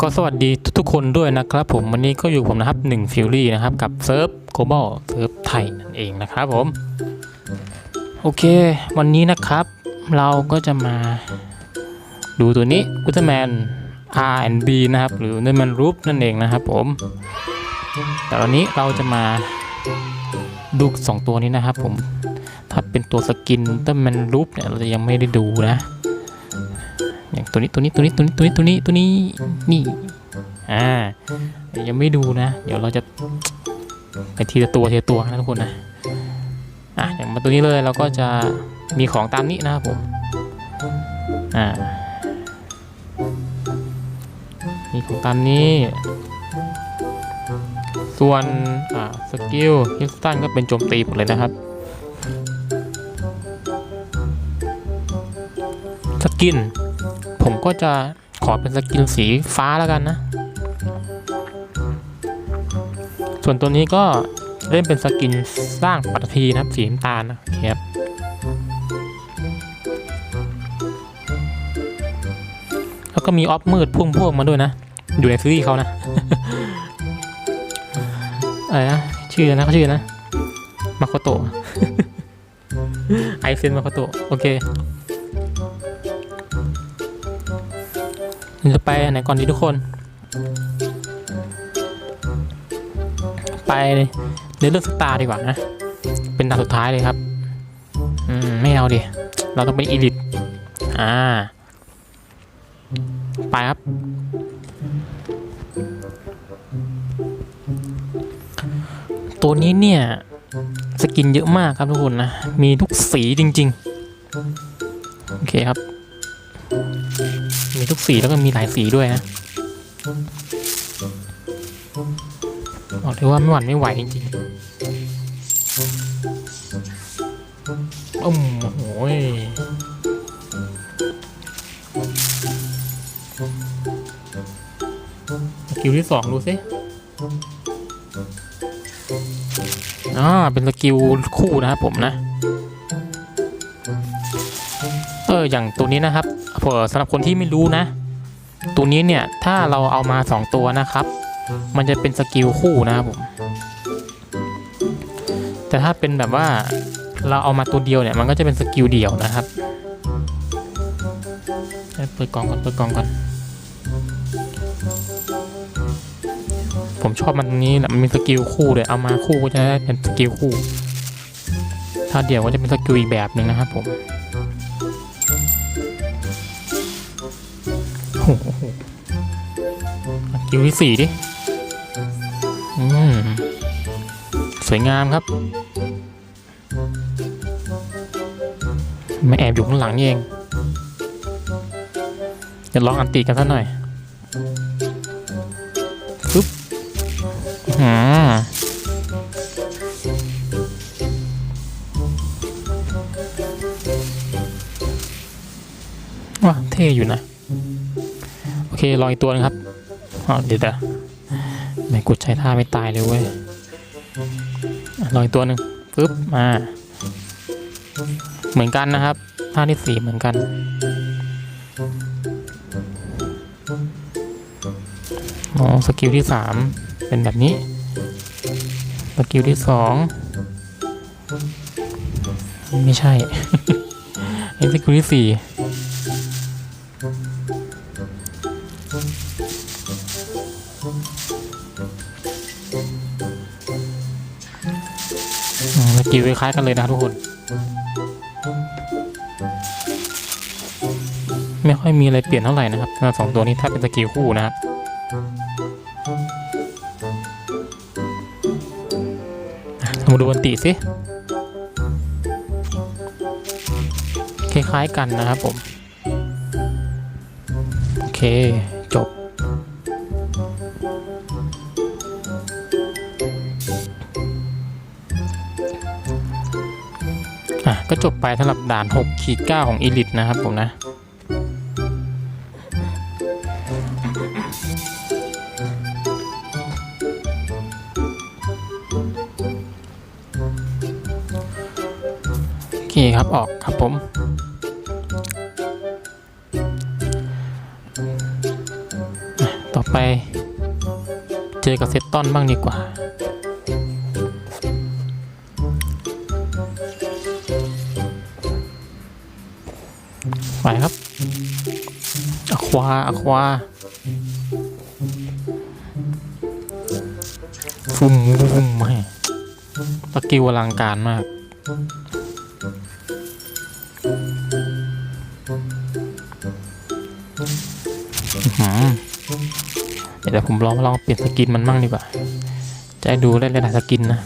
ก็สวัสดีทุกๆคนด้วยนะครับผมวันนี้ก็อยู่ผมนะครับหนึ่งฟิลลี่นะครับกับเซิร์ฟโกลบอลเซิร์ฟไทยนั่นเองนะครับผม โอเค วันนี้นะครับ เราก็จะมาดูตัวนี้อุลตร้าแมน R&B นะครับ หรืออุลตร้าแมนรูปนั่นเองนะครับผม แต่วันนี้เราจะมาดูสองตัวนี้นะครับผม ถ้าเป็นตัวสกินอุลตร้าแมนรูปเนี่ยเราจะยังไม่ได้ดูนะ อย่างตัวนี้ตัวนี้ตัวนี้ตัวนี้ตัวนี้ตัวนี้ตัวนี้นี่อ่ายังไม่ดูนะ เดี๋ยวเราจะไปทีละตัวทีละตัวนะทุกคนนะอะอย่างมาตัวนี้เลยเราก็จะมีของตามนี้นะครับผมอ่ามีของตามนี้ ส่วนอ่าสกิลฮิสตันก็เป็นโจมตีหมดเลยนะครับสกิน ผมก็จะขอเป็นสกินสีฟ้าแล้วกันนะ ส่วนตัวนี้ก็เล่นเป็นสกินสร้างปัตภีนะครับสีน้ำตาลนะครับแล้วก็มีออฟมืดพุ่งพวกมาด้วยนะ อยู่ในซีรีส์เขานะอะไรนะชื่อนะเขาชื่อนะมาโคโตะไอเซนมาโคโตะโอเค จะไปไหนก่อนดีทุกคน ไปในเรื่องสตาร์ดีกว่านะ เป็นดานสุดท้ายเลยครับ อืม ไม่เอาดิ เราต้องเป็นอีลิทอ่า ไปครับ ตัวนี้เนี่ย สกินเยอะมากครับทุกคนนะ มีทุกสีจริง ๆ โอเคครับ ทุกสีแล้วก็มีหลายสีด้วยนะบอกเลยว่าไม่หวั่นไม่ไหวจริงๆอืมโอ้โหยสกิลที่สองดูสิอ่าเป็นสกิลคู่นะครับผมนะ เออ อย่างตัวนี้นะครับ เผื่อสำหรับคนที่ไม่รู้นะ ตัวนี้เนี่ยถ้าเราเอามา 2 ตัวนะครับ มันจะเป็นสกิลคู่นะครับผม แต่ถ้าเป็นแบบว่าเราเอามาตัวเดียวเนี่ยมันก็จะเป็นสกิลเดี่ยวนะครับเปิดกล่องก่อนเปิดกล่องก่อน ผมชอบมันตรงนี้แหละมันมีสกิลคู่เลยเอามาคู่ก็จะได้เป็นสกิลคู่ ถ้าเดี่ยวก็จะเป็นสกิลอีกแบบหนึ่งนะครับผม คิวที่สี่ดิอืมสวยงามครับไม่แอบอยู่ข้างหลังนี่เองจะลองอันตีกันสักหน่อยปึ๊บอ่าว้าเท่อยู่นะ โอเครองอีกตัวนึงครับ อ๋อเดี๋ยวแต่ไม่กดใช้ท่าไม่ตายเลยเว้ยอะรออีกตัวหนึ่งปึ๊บมาเหมือนกันนะครับท่าที่สี่เหมือนกัน อ๋อ สกิลที่สามเป็นแบบนี้ สกิลที่สองไม่ใช่นี่สกิลที่สี่ กิลคล้ายๆกันเลยนะทุกคน ไม่ค่อยมีอะไรเปลี่ยนเท่าไหร่นะครับสำหรับสองตัวนี้ถ้าเป็นสกิลคู่นะครับมาดูอันติสิคล้ายๆกันนะครับผม โอเค จบไปสำหรับด่าน6ขีด9ของ Elite นะครับผมนะ โอเคครับออกครับผมต่อต่อไปเจอกับเซตตอนบ้างดีกว่า ไปครับอะควาอะควาฟุ่มฟุ่มให้สกิลอลังการมากหือเดี๋ยวผมลองลองเปลี่ยนสกินมันมั่งดีกว่า จะให้ดูได้หลายสกินนะ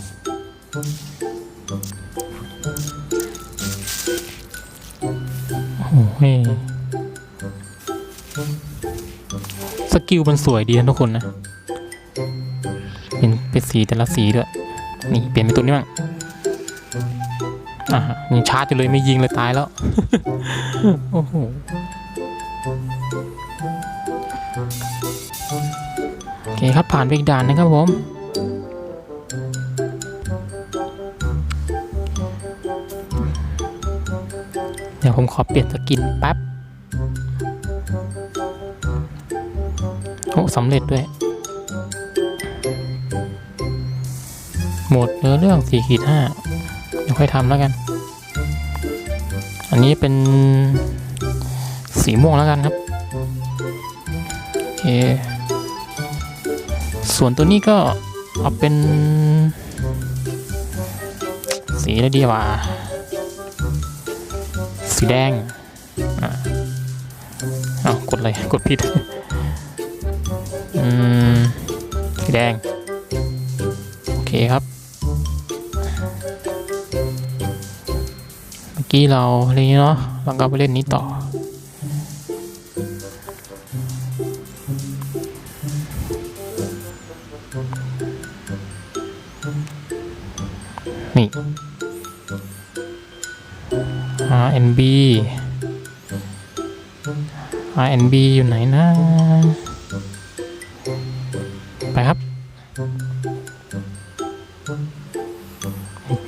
โอ้โหสกิลมันสวยดีนะทุกคนนะ เป็นเป็นสีแต่ละสีด้วย นี่เปลี่ยนเป็นตัวนี้บ้างอะยังชาร์จอยู่เลยไม่ยิงเลยตายแล้ว โอ้โหโอเคครับผ่านไปอีกด่านนะครับผม เดี๋ยวผมขอเปลี่ยนสกินแป๊บ โอ้สำเร็จด้วย หมดเนื้อเรื่อง4ขีด5เดี๋ยวค่อยทำแล้วกัน อันนี้เป็นสีม่วงแล้วกันครับโอเคส่วนตัวนี้ก็เอาเป็น สีอะไรดีวะ สีแดงอะเอากดเลยกดผิดอืมสีแดง โอเคครับ เมื่อกี้เราอะไรนเนาะเราก็ไปเล่นนี้ต่อ นี่ RNB RNB อยู่ไหนนะ ไปครับ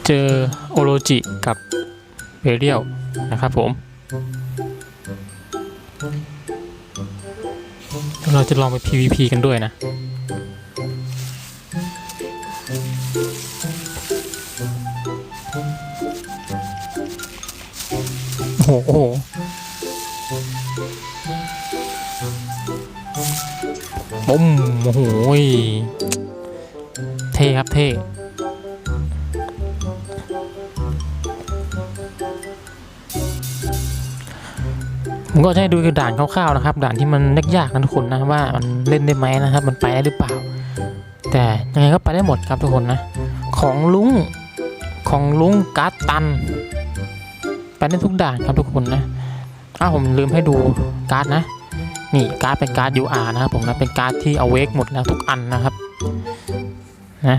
เจอโอโรจิกับเบเรียลนะครับผม เราจะลองไป PVP กันด้วยนะ โอ้โหโอ้โหปุ้มโอ้โหยเท่ครับเท่ผมก็จะให้ดูด่านคร่าวๆนะครับ ด่านที่มันยากๆนะทุกคนนะว่ามันเล่นได้ไหมนะครับ มันไปได้หรือเปล่า แต่ยังไงก็ไปได้หมดครับทุกคนนะ ของลุงของลุงการ์ตัน ไปได้ทุกด่านครับทุกคนนะอ้าวผมลืมให้ดูการ์ดนะ นี่การ์ดเป็นการ์ด UR นะครับผมนะเป็นการ์ดที่เอาเวกหมดแล้วทุกอันนะครับนะ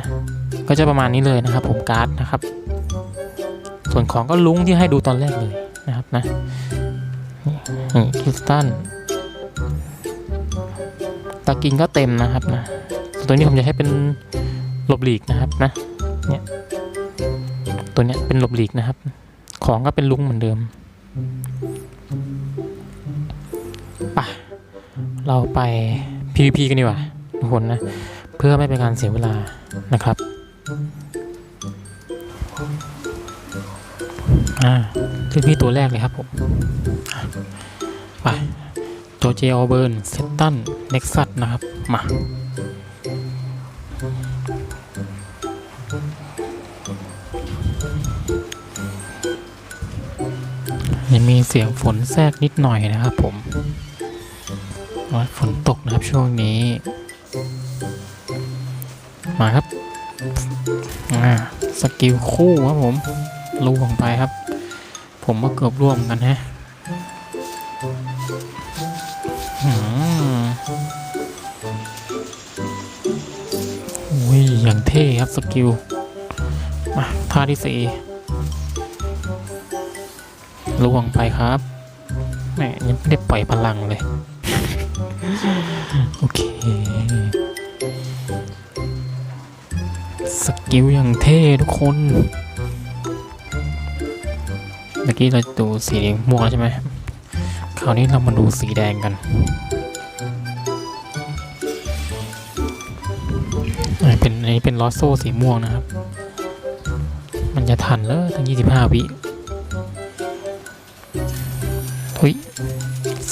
ก็จะประมาณนี้เลยนะครับ ผมการ์ดนะครับ ส่วนของก็ลุงที่ให้ดูตอนแรกเลยนะครับนะนี่คริสตันตากินก็เต็มนะครับนะตัวนี้ผมจะให้เป็นหลบหลีกนะครับนะเนี่ยตัวเนี้ยเป็นหลบหลีกนะครับ ของก็เป็นลุงเหมือนเดิมไปเราไป PVP กันดีกว่าทุกคนนะ เพื่อไม่เป็นการเสียเวลานะครับอ่า PVP ตัวแรกเลยครับผมไปโจเจอเบิร์นเซตตันเน็กซัสนะครับ มา ยังมีเสียงฝนแทรกนิดหน่อยนะครับผมฝนตกนะครับช่วงนี้ มาครับสกิลคู่ครับผมล่วงไปครับ ผมก็เกือบร่วมกันฮะอืมโอ้ยอย่างเท่ครับสกิลมาท่าที่สี่ ล่วงไปครับแหมยังไม่ได้ปล่อยพลังเลย โอเค สกิลอย่างเท่ทุกคน เมื่อกี้เราดูสีม่วงแล้วใช่ไหม คราวนี้เรามาดูสีแดงกันอันนี้เป็นลอสโซ่สีม่วงนะครับ มันจะทันเลยตั้ง 25 วิ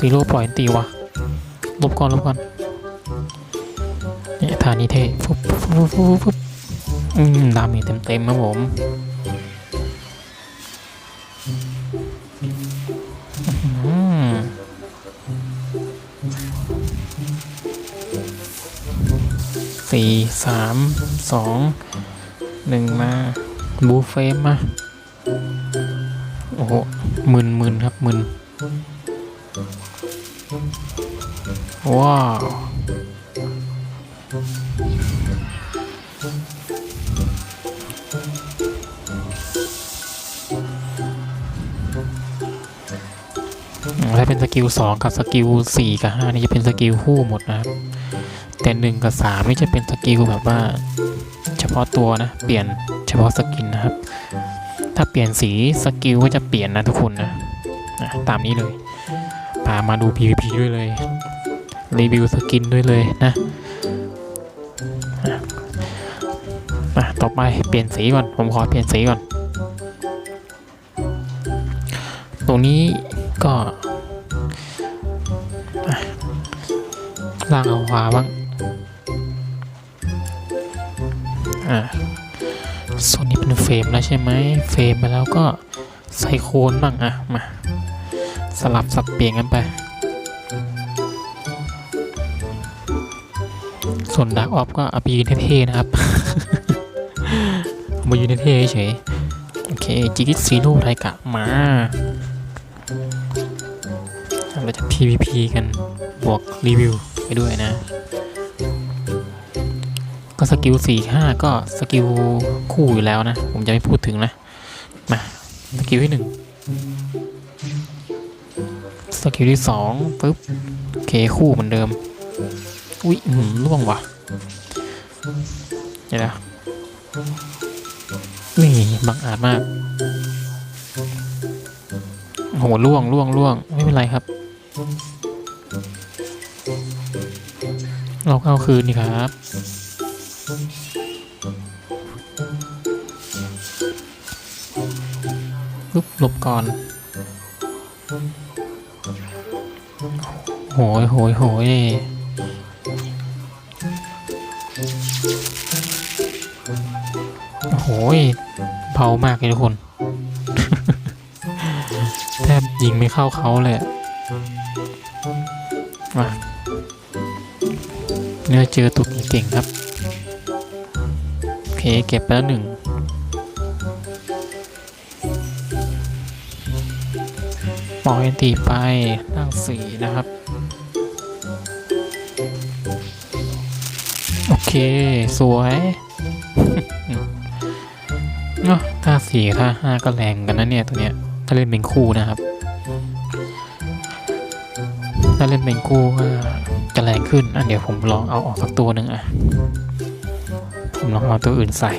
ซีโร่ปล่อยตีวะลบก่อนลบก่อนเนี่ยท่านี้เท่ฟุบฟุบฟุบฟุบฟุบอืมดาเมเต็มครับผมอืมสี่สามสองหนึ่งมาบูเฟมมา โอ้โหหมื่นหมื่นครับหมื่น ว้าว ถ้าเป็นสกิลสองกับสกิลสี่กับห้านี่จะเป็นสกิลคู่หมดนะครับ แต่หนึ่งกับสามนี่จะเป็นสกิลแบบว่า เฉพาะตัวนะ เปลี่ยนเฉพาะสกินนะครับ ถ้าเปลี่ยนสีสกิลก็จะเปลี่ยนนะทุกคนนะนะตามนี้เลย พามาดู PVP ด้วยเลย รีวิวสกินด้วยเลยนะอะอะต่อไปเปลี่ยนสีก่อน ผมขอเปลี่ยนสีก่อน ตรงนี้ก็อะล่างเอาขวาบ้างอ่าส่วนนี้เป็นเฟรมแล้วใช่ไหมเฟรมไปแล้วก็ใส่โคนบ้างอะมาสลับสับเปลี่ยนกันไป ส่วนดักออฟก็เอาไปยืนเท่ๆนะครับเอามายืนเท่ๆเฉยโอเคจิกิซีโร่ไทกะมาเราจะ PVP กันบวกรีวิวไปด้วยนะ ก็สกิลสี่ห้าก็สกิลคู่อยู่แล้วนะ ผมจะไม่พูดถึงนะ มา สกิลที่หนึ่งสกิลที่สองปึ๊บโอเคคู่เหมือนเดิม อุ๊ยอืมล่วงว่ะเดี๋ยวนะนี่บังอาจมากโอ้โหล่วงล่วงล่วงไม่เป็นไรครับ เราก็เอาคืนนี่ครับปุ๊บหลบก่อน โหยโหยโหย โอ้โหเบามากเลยทุกคน แทบยิงไม่เข้าเขาเลยอะมาเนี่ยเจอตุกเก่งครับ โอเค เก็บไปแล้วหนึ่งปล่อยตีไปนั่งสีนะครับ โอเค สวย เนาะถ้าสี่ถ้าห้าก็แรงกันนะเนี่ยตัวเนี้ย ถ้าเล่นเป็นคู่นะครับ ถ้าเล่นเป็นคู่ก็จะแรงขึ้น อะเดี๋ยวผมลองเอาออกสักตัวหนึ่งอะ ผมลองเอาตัวอื่นใส่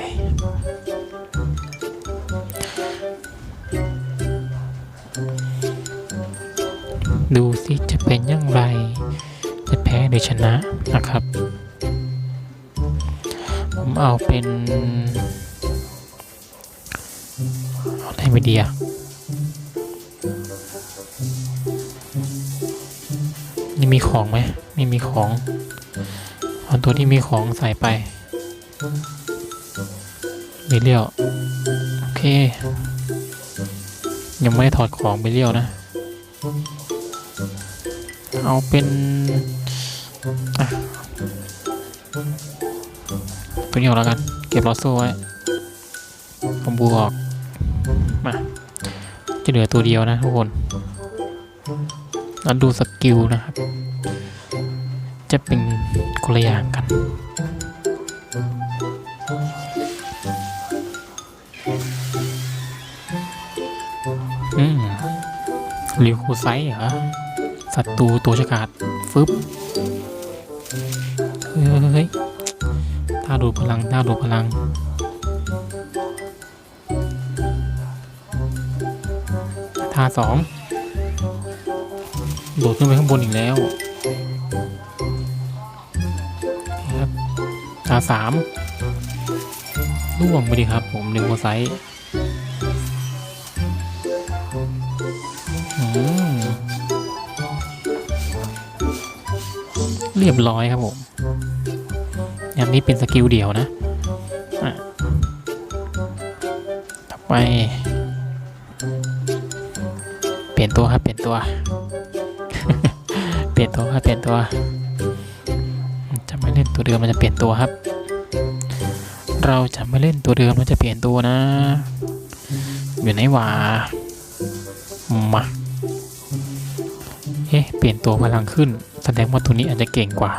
ดูสิจะเป็นอย่างไร จะแพ้หรือชนะนะครับ ผมเอาเป็น ไรไม่ดีอะนี่มีของไหมไม่มีของเอาตัวที่มีของใส่ไปไปเลียวโอเค ยังไม่ถอดของไปเลียวนะ เอาเป็นอะตัวนี้อกแล้วกัน เก็บลอสโซ่ไว้ผมบูออก จะเหลือตัวเดียวนะทุกคนแล้วดูสกิลนะครับ จะเป็นคนละอย่างกัน อืมริวคูไซเหรอศัตรูตัวฉกาจฟึบเฮ้ยท่าดูพลังท่าดูพลังาสองโดดขึ้นไปข้างบนอีกแล้วครับท่าสามล่วงไปดิครับ ผมหนึ่งโมไซต์เรียบร้อยครับผมอย่างนี้เป็นสกิลเดียวนะอะต่อไป เปลี่ยนตัวครับเปลี่ยนตัว เปลี่ยนตัวครับเปลี่ยนตัว จะไม่เล่นตัวเดิมมันจะเปลี่ยนตัวครับ เราจะไม่เล่นตัวเดิมเราจะเปลี่ยนตัวนะ อยู่ไหนวะมาเอ๊ะเปลี่ยนตัวพลังขึ้น แสดงว่าตัวนี้อาจจะเก่งกว่า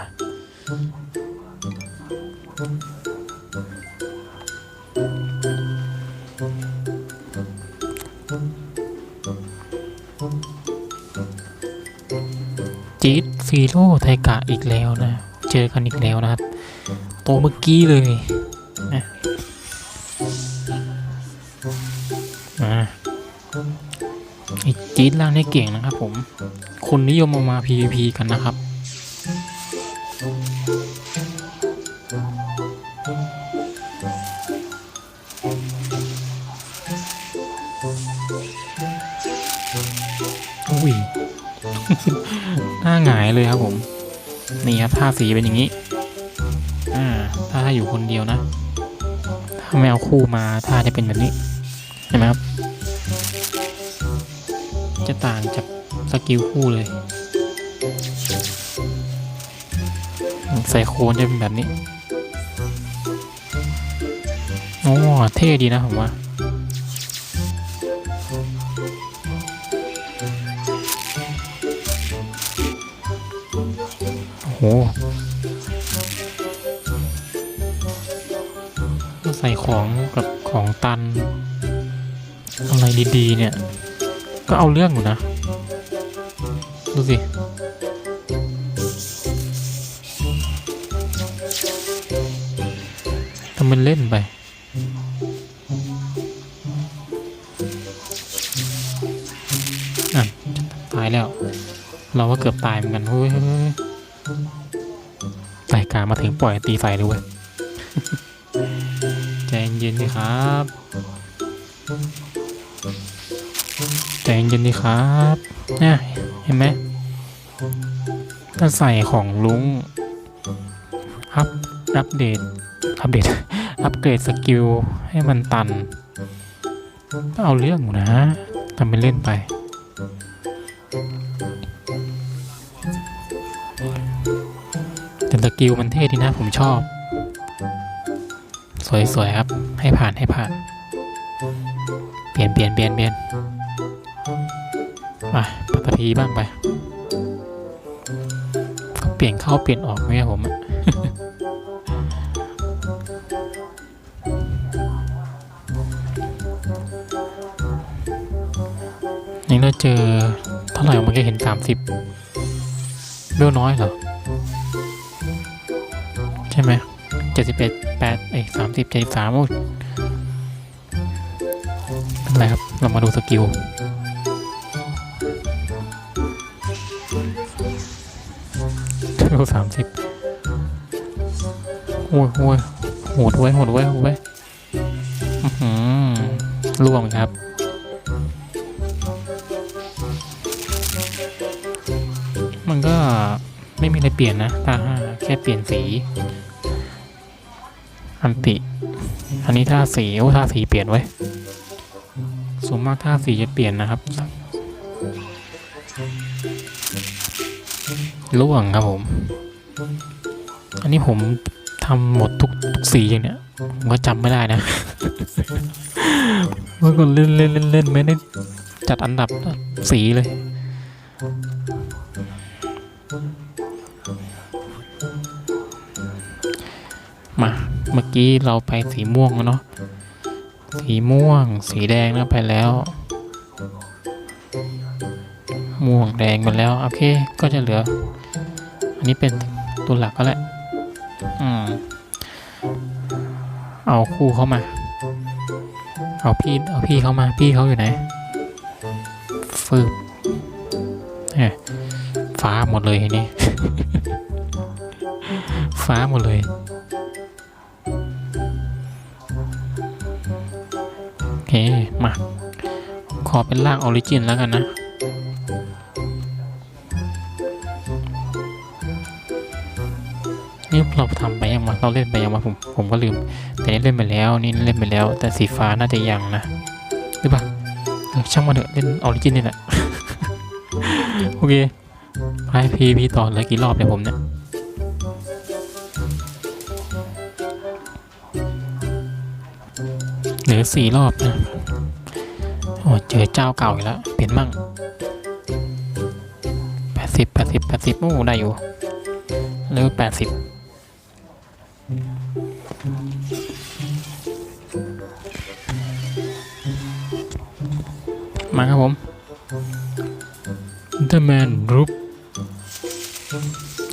จี๊ดฟีโร่ไทกะอีกแล้วนะ เจอกันอีกแล้วนะครับตัวเมื่อกี้เลยนะอีกจี๊ดล่างนี่เก่งนะครับผม คนนิยมเอามา PVP กันนะครับ เลยครับผม นี่ครับท่าสีเป็นอย่างนี้ อ่า ถ้าอยู่คนเดียวนะ ถ้าไม่เอาคู่มาท่าจะเป็นแบบนี้เห็นไหมครับ จะต่างจากสกิลคู่เลย ใส่โคนจะเป็นแบบนี้ โอ้ เท่ดีนะผมว่า โหใส่ของกับของตัน อะไรดีๆเนี่ย ก็เอาเรื่องอยู่นะ ดูสิทำเป็นเล่นไปอะตายแล้ว เราก็เกือบตายเหมือนกันเฮ้ย กามาถึงปล่อยตีไฟเลยเว้ยใจเย็นๆสิครับใจเย็นดิครับเนี่ยเห็นไหมถ้าใส่ของลุงอัพอัปเดตอัปเดตอัปเกรดสกิลให้มันตันก็เอาเรื่องนะทำเป็นเล่นไป แต่สกิลมันเท่ดีนะผมชอบ สวยๆครับ ให้ผ่านให้ผ่าน เปลี่ยนเปลี่ยนเปลี่ยนเปลี่ยนมาปัตตีบ้างไป ก็เปลี่ยนเข้าเปลี่ยนออกไหมครับผมนี่เราเจอเท่าไหร่เมื่อกี้เห็นสามสิบเบลน้อยเหรอ ใช่ไหมเจ็ดสิบเอ็ดแปดเอ้สามสิบเจ็ดสิบสามโอ้ยเป็นไรครับ เรามาดูสกิลดูสามสิบโอ้ยโอ้ยโหดไว้โหดไว้โหดไว้ยอื้อหือล่วงครับมันก็ ไม่มีอะไรเปลี่ยนนะตาห้าแค่เปลี่ยนสี อันติ อันนี้ท่าสีโอ้ท่าสีเปลี่ยนไว้ส่วนมากท่าสีจะเปลี่ยนนะครับล่วงครับผม อันนี้ผมทำหมดทุกทุกสีอย่างเนี้ยผมก็จำไม่ได้นะเมื่อก่อนเล่นเล่นเล่นเล่นไม่ได้จัดอันดับสีเลย มาเมื่อกี้เราไปสีม่วงเนาะสีม่วง สีแดงนะไปแล้ว ม่วงแดงหมดแล้ว โอเค ก็จะเหลือ อันนี้เป็นตัวหลักก็แหละอืมเอาคู่เข้ามา เอาพี่เอาพี่เข้ามาพี่เขาอยู่ไหนฟืบเนี่ยฟ้าหมดเลยนี้ฟ้าหมดเลย มา ขอเป็นร่างออริจินแล้วกันนะ นี่เราทำไปยังวะเราเล่นไปยังวะผม ผมก็ลืม แต่นี่เล่นไปแล้ว นี่เล่นไปแล้ว แต่สีฟ้าน่าจะยังนะ หรือเปล่าช่างมันเถอะเล่นออริจินนี่แหละ โอเค ไปพีพีต่อเหลยกี่รอบเนี่ยผมเนี่ย เหลือสี่รอบนะโอ้เจอเจ้าเก่าอีกแล้ว เปลี่ยนมั่งแปดสิบแปดสิบแปดสิบโอ้ได้อยู่เร็วแปดสิบมาครับผม The Man Group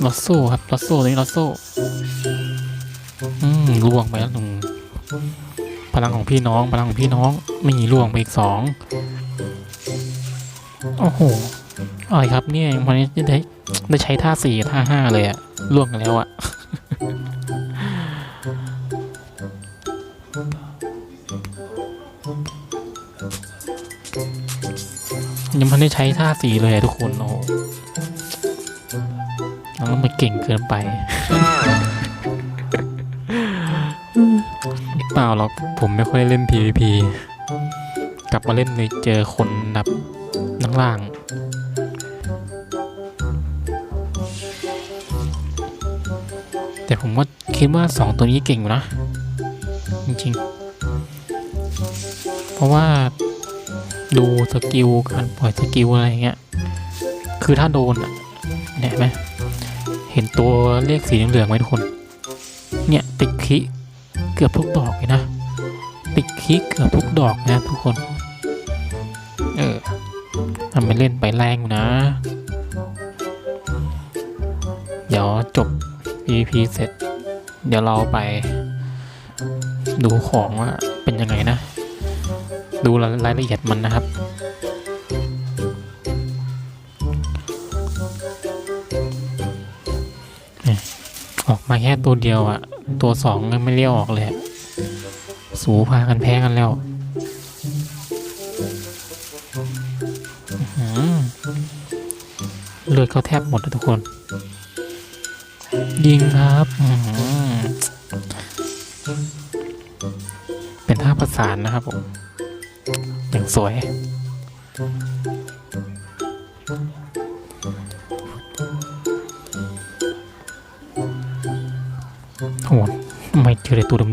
ลอสโซ่ครับลอสโซ่ตัวนี้ลอสโซ่ อืมล่วงไปแล้วหนึ่ง พลังของพี่น้อง พลังของพี่น้องไม่มีล่วงไปอีกสองโอ้โหอะไรครับเนี่ยวันนี้ได้ได้ใช้ท่าสี่ท่าห้าเลยอะล่วงกันแล้วอะยังไม่ได้ใช้ท่าสีเลยทุกคนโอ้โหแล้วมันเก่งเกินไป เปล่าหรอกผมไม่ค่อยเล่น PVP กลับมาเล่นเลยเจอคนแบบนังล่าง แต่ผมว่าคิดว่าสองตัวนี้เก่งอยู่นะ จริงๆ เพราะว่าดูสกิลการปล่อยสกิลอะไรเงี้ย คือถ้าโดนอะเนี่ยเห็นไหมเห็นตัวเลขสีเหลืองไหมทุกคน เนี่ยติดคิ เกือบทุกดอกเลยนะ ติดคิกเกือบทุกดอกนะทุกคน เออทำไปเล่นไปแรงนะ เดี๋ยวจบ EP เสร็จ เดี๋ยวเราไป ดูของว่าเป็นยังไงนะ ดูรายละเอียดมันนะครับเนี่ยออกมาแค่ตัวเดียวอะ ตัวสองยังไม่เลี้ยวออกเลย สูพากันแพ้กันแล้วเลือดเขาแทบหมดทุกคน ยิงครับเป็นท่าประสานนะครับผมอย่างสวย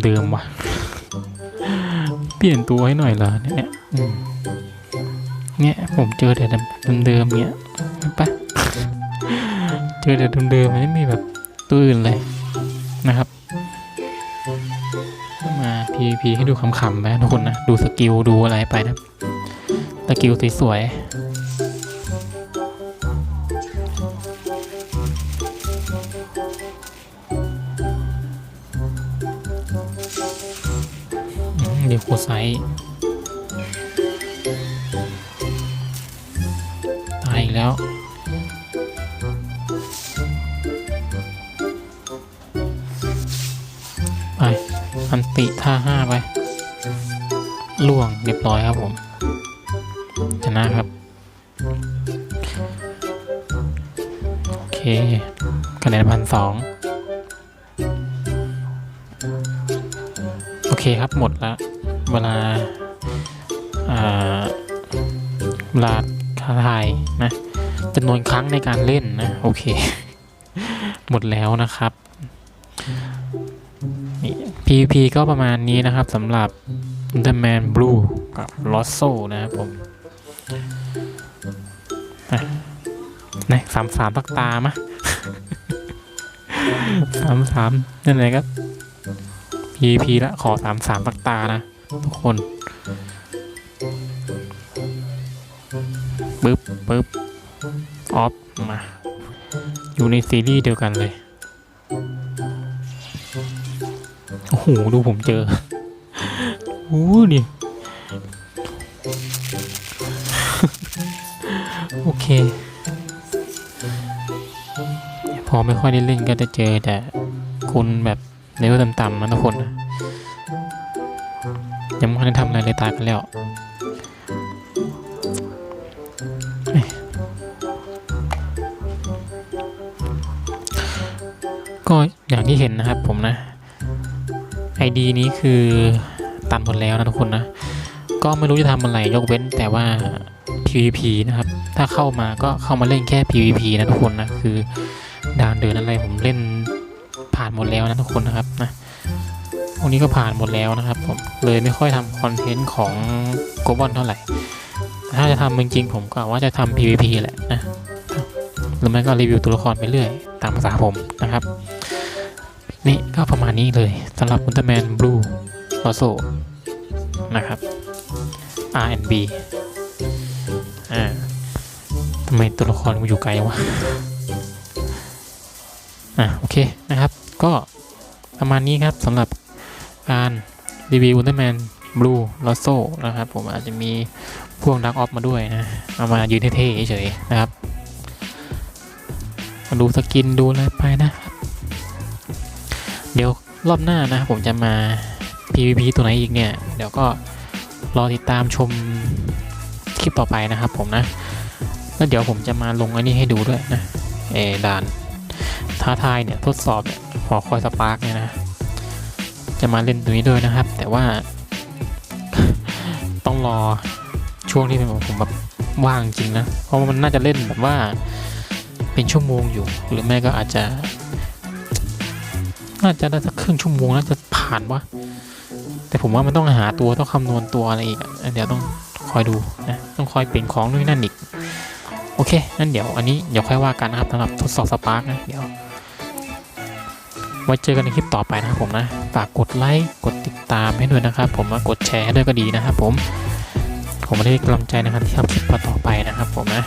เดิมๆวะเปลี่ยนตัวให้หน่อยเหรอเนี่ยเนี่ยผมเจอแต่เดิมๆเนี่ยปะเจอแต่เดิมๆไม่มีแบบตัวอื่นเลยนะครับ มา PVP ให้ดูขำๆไปทุกคนนะ ดูสกิลดูอะไรไปนะสกิลสวยๆ ต์ตายอีกแล้ว ไป อันติท่าห้าไป ล่วงเรียบร้อยครับผม ชนะครับ โอเคคะแนนพันสองโอเคครับ หมดละ เวลาอาเวลาท้าทายนะจำนวนครั้งในการเล่นนะ โอเค หมดแล้วนะครับนี่ PVP ก็ประมาณนี้นะครับสำหรับ The Man Blue กับ Losso นะครับผมไหนสามสามตักตามะสามสามนั่นไหนครับ PVP ละขอสามสามตักตานะ ทุกคนปึ๊บปึ๊บออฟมา อยู่ในซีรีส์เดียวกันเลย โอ้โห ดูผมเจอโอ้โหนี่โอเค พอไม่ค่อยได้เล่นก็จะเจอแต่คุณแบบเลเวลต่ำๆนะทุกคนนะ ยังไม่ได้ทำอะไรเลยตายกันแล้วก็อย่างที่เห็นนะครับผมนะ ID นี้คือตันหมดแล้วนะทุกคนนะ ก็ไม่รู้จะทำอะไรยกเว้นแต่ว่า PVP นะครับ ถ้าเข้ามาก็เข้ามาเล่นแค่ PVP นะทุกคนนะ คือด่านเดินอะไรผมเล่นผ่านหมดแล้วนะทุกคนนะครับนะ พวกนี้ก็ผ่านหมดแล้วนะครับผมเลยไม่ค่อยทำคอนเทนต์ของโกบอลเท่าไหร่ ถ้าจะทำจริงๆผมก็ว่าจะทำ PVP แหละนะหรือไม่ก็รีวิวตัวละครไปเรื่อยตามภาษาผมนะครับ นี่ก็ประมาณนี้เลยสำหรับอุลตร้าแมนบลูลอโซนะครับ R&B อ่าทำไมตัวละครมันอยู่ไกลวะอะโอเคนะครับ ก็ประมาณนี้ครับสำหรับ การรีวิวอุลตร้าแมนบลูลอโซนะครับ ผมอาจจะมีพ่วกดักออฟมาด้วยนะ เอามายืนเท่ๆเฉยๆนะครับ มาดูสกินดูอะไรไปนะครับเดี๋ยวรอบหน้านะผมจะมา PVP ตัวไหนอีกเนี่ย เดี๋ยวก็รอติดตามชมคลิปต่อไปนะครับผมนะ แล้วเดี๋ยวผมจะมาลงอันนี้ให้ดูด้วยนะเออด่านท้าทายเนี่ยทดสอบเนี่ยหอคอยสปาร์กเนี่ยนะ จะมาเล่นตัวนี้ด้วยนะครับ แต่ว่า ต้องรอช่วงที่ผมแบบว่างจริงนะ เพราะว่ามันน่าจะเล่นแบบว่าเป็นชั่วโมงอยู่ หรือไม่ก็อาจจะ น่าจะได้สักครึ่งชั่วโมงน่าจะผ่านวะแต่ผมว่ามันต้องหาตัวต้องคำนวณตัวอะไรอีกเดี๋ยวต้องคอยดูนะต้องคอยเปลี่ยนของนู่นนั่นอีกโอเคงั้นเดี๋ยวอันนี้เดี๋ยวค่อยว่ากันนะครับสำหรับทดสอบสปาร์กนะเดี๋ยว ว้เจอกันในคลิปต่อไปนะครับผมนะ ฝากกดไลค์ กดติดตามให้ด้วยนะครับ ผมกดแชร์ให้ด้วยก็ดีนะครับผม ผมม่ได้กำลังใจนะครับที่ทำคลิปต่อไปนะครับผมนะ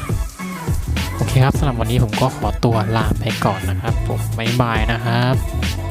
โอเคครับสำหรับวันนี้ผมก็ขอตัวลาไปก่อนนะครับ ผมบ๊ายบายนะครับ